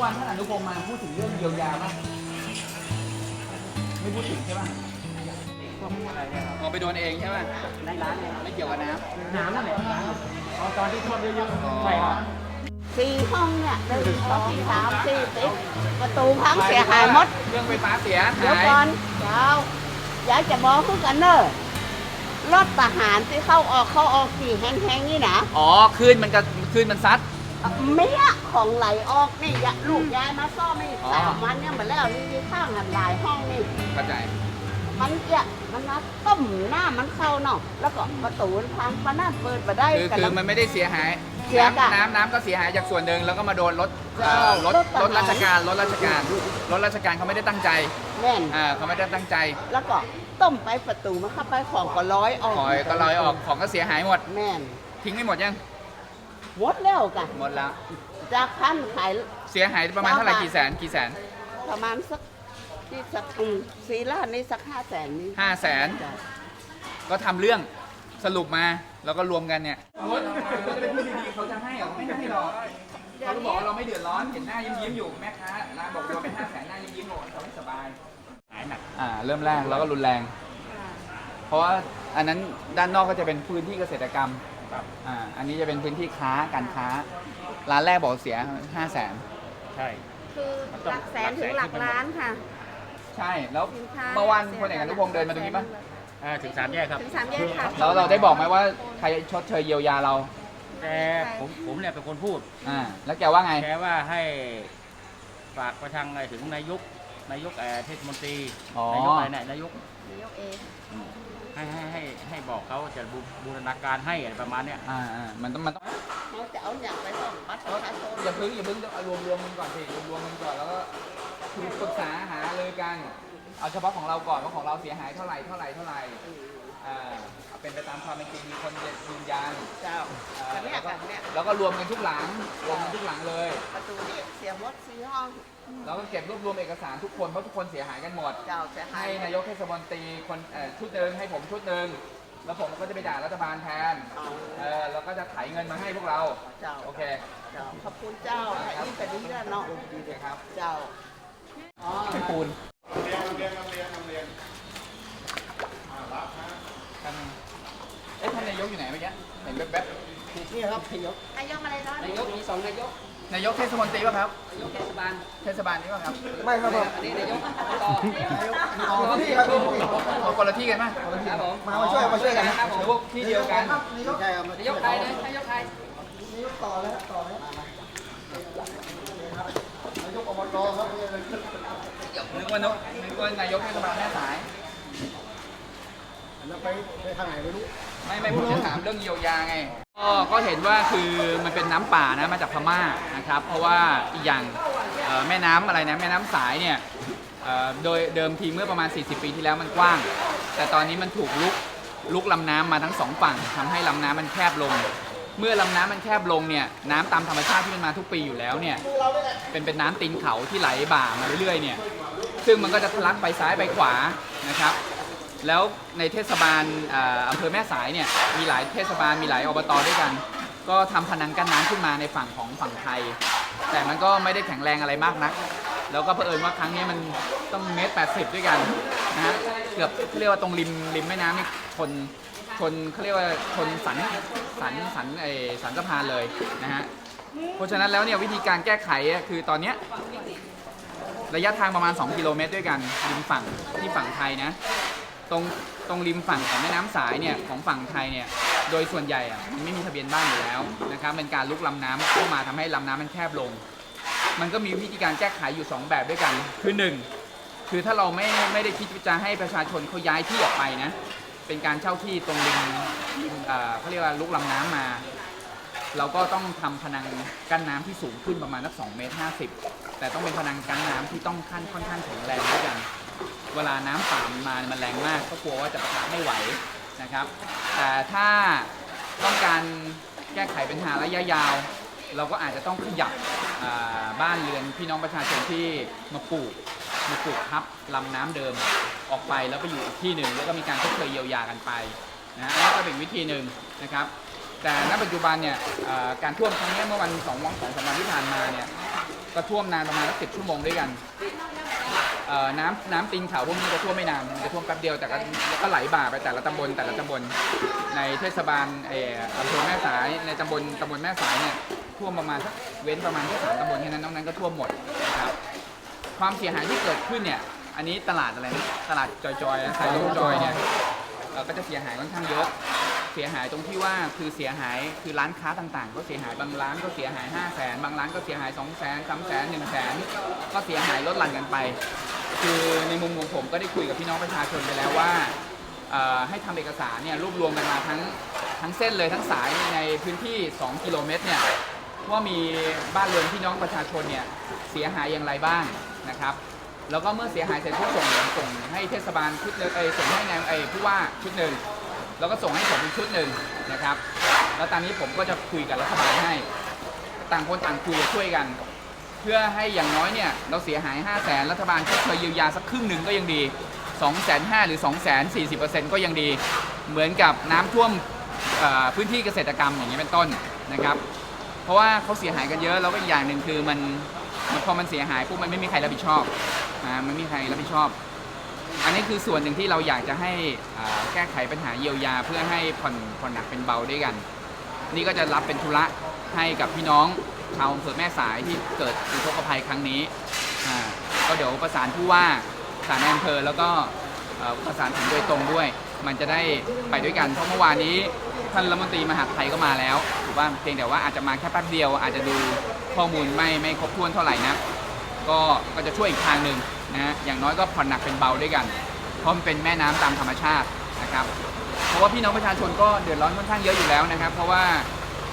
อวานท่านอนุพงศ์มาพูดถึงเรื่องเยียวยาไหมไม่พูดถึงใช่ป่ะอ๋อไปโดนเองใช่ป่ะในร้านเนี่ยไม่เกี่ยวกับน้น้ำนั่นแหละเอาตอนที่ท่วมเยอะำอ๋อๆใช่ครับสี่ห้องเนี่ยหนึ่งสองสามสี่สิบประตูพังเสียหายหมด เรื่องไฟฟ้าเสียเดี๋ยวหายก่อนเจ้าอยากจะบอกคือกันเนอะรถทหารที่เข้าออกเข้าออกสี่แห้งๆนี่นะ อ๋อคลื่นมันก็คลื่นมันซัด เมียของไหลออกนี่ยะลูกยายมาซ่อมนี่อ๋อ สามวันเนี่ยมาแล้วนี่ที่ข้างหันหลายห้องนี่ เข้าใจ มันจะมันมาต้มหน้ามันเข้าเนาะแล้วก็ประตูมันพังปะนั่นเปิดมาได้คือกันคือแล้วมันไม่ได้เสียหายเสียกะน้ำน้ำน้ำก็เสียหายจากส่วนหนึ่งแล้วก็มาโดนรถเจ้าเอ่อรถรถทหารรถราชการรถราชการรถราชการเขาไม่ได้ตั้งใจแม่นอ่าเขาไม่ได้ตั้งใจแล้วก็ต้มไปประตูมันเข้าไปของก็ร้อยออกคอยก็ลอยออกของก็เสียหายหมด แม่นทิ้งไม่หมดยัง หมดแล้วกันหมดแล้ว จากพันขายเสียหายประมาณเท่าไหร่เก้าบาทกี่แสนกี่แสนประมาณสักที่สักอืมสี่ล้านนี่สักห้าแสนนี่ห้าแสนจ้ะก็ทำเรื่องสรุปมาแล้วก็รวมกันเนี่ยเขาจะเป็นพูดดีๆเขาจะให้เหรอไม่ให้หรอกเขาก็บอกว่าเราไม่เดือดร้อนเห็นหน้ายิ้มยิ้มๆอยู่แม่ค้าร้านบอกรวมเป็นห้าแสนหน้ายิ้มยิ้มๆบอกเขาไม่สบายหายหนักอ่าเริ่มแรกแล้วก็รุนแรง เพราะว่าอันนั้นด้านนอกก็จะเป็นพื้นที่เกษตรกรรม ครับ อ่าอันนี้จะเป็นพื้นที่ค้าการค้า ร้านแรกบอกเสียห้าแสนใช่ คือหลักแสนถึงหลักล้านค่ะใช่ แล้วสินค้าเมื่อวานพลเอกอนุพงศ์เดินมาตรงนี้ปะอ่าถึงสามแยกครับ ถึงสามแยกค่ะแล้วเราได้บอกไหมว่าใครชดเชยเยียวยาเรา แต่ผมผมเนี่ยเป็นคนพูด อ่า แล้วแกว่าไง แค่ว่าให้ฝากไปทางอะไรถึงนายก นายกเอ่อเทศมนตรี อ๋อ นายกอะไรเนี่ยนายกนายกเอ ให้ให้ให้ให้บอกเขาจะบูบูรณาการให้อะไรประมาณเนี้ยอ่าอ่ามันต้องมันต้องเขาจะเอาอย่างไปส่งบัตรประชาชนอย่าเพิ่งอย่าเพิ่งเอารวมรวมมันก่อนสิรวมรวมมันก่อนแล้วก็คือปรึกษาหาเลยกัน เอาเฉพาะของเราก่อนว่าของเราเสียหายเท่าไหร่เท่าไหร่เท่าไหร่อ่าเอาเป็นไปตามความเป็นจริงมีคนยืนยันเจ้าอ่ากันเนี่ยแล้วก็กันเนี่ย แล้วก็รวมกันทุกหลังรวมกันทุกหลังเลยประตูนี่เสี ยหมดสี่ห้องแล้วก็เก็บรวบรวมเอกสารทุกคนเพราะทุกคนเสียหายกันหมด เจ้าเสียหายให้นายกเทศมนตรีคนเอ่อชุดหนึ่งให้ผมชุดหนึ่งแล้วผมก็จะไปด่ารัฐบาลแทนเอาเออแล้วก็จะไถเงินมาให้พวกเรา เจ้าโอเคเจ้าขอบคุณเจ้าให้ยิ่งไปดีแล้วเนาะดีเลยครับเจ้าอ๋อให้ปูนท่านเอ๊ะท่านนายกอยู่ไหนเมื่อกี้เห็นแป๊บนี่ครับนายกนายกอะไรเนาะนายกมีสองนายกๆ นายกเทศมนตรีป่ะครับ นายกเทศบาลเทศบาลนี่ป่ะครับไม่ครับผมอันนี้นายกต่อคนละที่ครับเอาคนละที่กันป่ะครับผมมามาช่วยมาช่วยกันนะครับพวกที่เดียวกันใช่ครับนายกไทยนะนายกไทยนึกว่านกนึกว่านายกเทศบาลแม่สายแล้วไปไปทางไหนไม่รู้ ไม่ไม่ผมจะถามเรื่องเยียวยาไง ก็ก็เห็นว่าคือมันเป็นน้ำป่านะมาจากพม่านะครับ เพราะว่าอีกอย่างเอ่อแม่น้ำอะไรนะแม่น้ำสายเนี่ยเอ่อโดยเดิมทีเมื่อประมาณ 40 ปีที่แล้วมันกว้าง แต่ตอนนี้มันถูกลุกลุกลำน้ำมาทั้งสองฝั่งทำให้ลำน้ำมันแคบลง เมื่อลำน้ำมันแคบลงเนี่ยน้ำตามธรรมชาติที่มันมาทุกปีอยู่แล้วเนี่ยเป็นเป็นน้ำตีนเขาที่ไหลบ่ามาเรื่อยๆเนี่ย ซึ่งมันก็จะทะลักไปซ้ายไปขวานะครับ แล้วในเทศบาลอ่าอำเภอแม่สายเนี่ยมีหลายเทศบาลมีหลายอบตด้วยกัน ก็ทำพนังกั้นน้ำขึ้นมาในฝั่งของฝั่งไทย แต่มันก็ไม่ได้แข็งแรงอะไรมากนัก แล้วก็เผอิญว่าครั้งนี้มันต้องเมตรแปดสิบด้วยกันนะฮะเกือบเขาเรียกว่าตรงริมริมแม่น้ำนี่ชนชนเขาเรียกว่าชนสันสันสันไอสันสะพานเลยนะฮะเพราะฉะนั้นแล้วเนี่ยวิธีการแก้ไขอะคือตอนเนี้ย ระยะทางประมาณ 2 กิโลเมตรด้วยกันริมฝั่งที่ฝั่งไทยนะ ตรงตรงริมฝั่งของแม่น้ำสายเนี่ยของฝั่งไทยเนี่ยโดยส่วนใหญ่อะมันไม่มีทะเบียนบ้านอยู่แล้วนะครับเป็นการลุกลำน้ำเข้ามาทำให้ลำน้ำมันแคบลง มันก็มีวิธีการแก้ไขอยู่ 2 แบบด้วยกันคือหนึ่งคือถ้าเราไม่ไม่ได้คิดจะให้ประชาชนเขาย้ายที่ออกไปนะเป็นการเช่าที่ตรงริมเอ่อเขาเรียกว่าลุกลำน้ำมา เราก็ต้องทำพนังกั้นน้ำที่สูงขึ้นประมาณสัก2เมตร50 แต่ต้องเป็นพนังกั้นน้ำที่ต้องขั้นค่อนข้างแข็งแรงด้วยกัน เวลาน้ำป่ามันมามันแรงมากก็กลัวว่าจะปะทะไม่ไหวนะครับ แต่ถ้าต้องการแก้ไขปัญหาระยะยาว เราก็อาจจะต้องขยับบ้านเรือนพี่น้องประชาชนที่มาปลูกมาปลูกทับลำน้ำเดิมออกไปแล้วไปอยู่อีกที่หนึ่งแล้วก็มีการชดเชยเยียวยากันไปนะอันนี้ก็เป็นวิธีหนึ่งนะครับ แต่ณปัจจุบันเนี่ยการท่วมครั้งนี้เมื่อวันสองวันสองสามวันที่ผ่านมาเนี่ยก็ท่วมนานประมาณสักสิบชั่วโมงด้วยกัน เอ่อน้ำน้ำตีนเขาพวกนี้จะท่วมไม่นานมันจะท่วมแป๊บเดียวแต่ก็ก็ไหลบ่าไปแต่ละตำบลแต่ละตำบลในเทศบาลเอ่ออำเภอแม่สายในตำบลตำบลแม่สายเนี่ยท่วมประมาณสักเว้นประมาณแค่สามตำบลแค่นั้นนอกนั้นก็ท่วมหมดนะครับความเสียหายที่เกิดขึ้นเนี่ยอันนี้ตลาดอะไรนะตลาดจอยๆนะสายลมจอยเนี่ยเอ่อก็จะเสียหายค่อนข้างเยอะ เสียหายตรงที่ว่าคือเสียหายคือร้านค้าต่างๆ ก็เสียหายบางร้านก็เสียหาย 5 0 0แสนบางร้านก็เสียหาย 2 0 0แสนสามแสนหนึ่งแสนก็เสียหายลดหลั่นกันไป คือในมุมของผมก็ได้คุยกับพี่น้องประชาชนไปแล้วว่าเอ่อให้ทำเอกสารเนี่ยรวบรวมกันมาทั้งทั้งเส้นเลยทั้งสายในพื้นที่ 2 กิโลเมตรเนี่ยว่ามีบ้านเรือนพี่น้องประชาชนเนี่ยเสียหายอย่างไรบ้างนะครับ แล้วก็เมื่อเสียหายเสร็จปุ๊บส่งส่งให้เทศบาลชุดหนึ่งเอยส่งให้นายเอยผู้ว่าชุดหนึ่งแล้วก็ส่งให้ผมอีกชุดหนึ่งนะครับ แล้วตอนนี้ผมก็จะคุยกับรัฐบาลให้ ต่างคนต่างคุยช่วยกัน เพื่อให้อย่างน้อยเนี่ยเราเสียหาย 5 0 0แสนรัฐบาลชดเชยเยียวยาสักครึ่งหนึ่งก็ยังดี 2 5 0 0 0หรือ 2 4 0 ก็ยังดี เหมือนกับน้ำท่วมพื้นที่เกษตรกรรมอย่างนี้เป็นต้นนะครับ เพราะว่าเขาเสียหายกันเยอะแล้วก็อีกอย่างหนึ่งคือมันพอมันเสียหายปุ๊บมันไม่มีใครรับผิดชอบนะมันไม่มีใครรับผิดชอบ อันนี้คือส่วนหนึ่งที่เราอยากจะให้แก้ไขปัญหาเยียวยาเพื่อให้ผ่อนผ่อนหนักเป็นเบาด้วยกัน นี่ก็จะรับเป็นธุระให้กับพี่น้อง ชาวอำเภอแม่สายที่เกิดอุทกภัยครั้งนี้อ่าก็เดี๋ยวประสานผู้ว่าประสานอำเภอแล้วก็เอ่อประสานถึงโดยตรงด้วย มันจะได้ไปด้วยกันเพราะเมื่อวานนี้ท่านรัฐมนตรีมหาดไทยก็มาแล้วถูกว่าเพียงแต่ว่าอาจจะมาแค่แป๊บเดียว อาจจะดูข้อมูลไม่ไม่ครบถ้วนเท่าไหร่นะก็ก็จะช่วยอีกทางหนึ่งนะฮะอย่างน้อยก็ผ่อนหนักเป็นเบาด้วยกันเพราะมันเป็นแม่น้ำตามธรรมชาตินะครับ เพราะว่าพี่น้องประชาชนก็เดือดร้อนค่อนข้างเยอะอยู่แล้วนะครับ เพราะว่า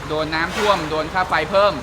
โดนน้ำท่วมโดนค่าไฟเพิ่ม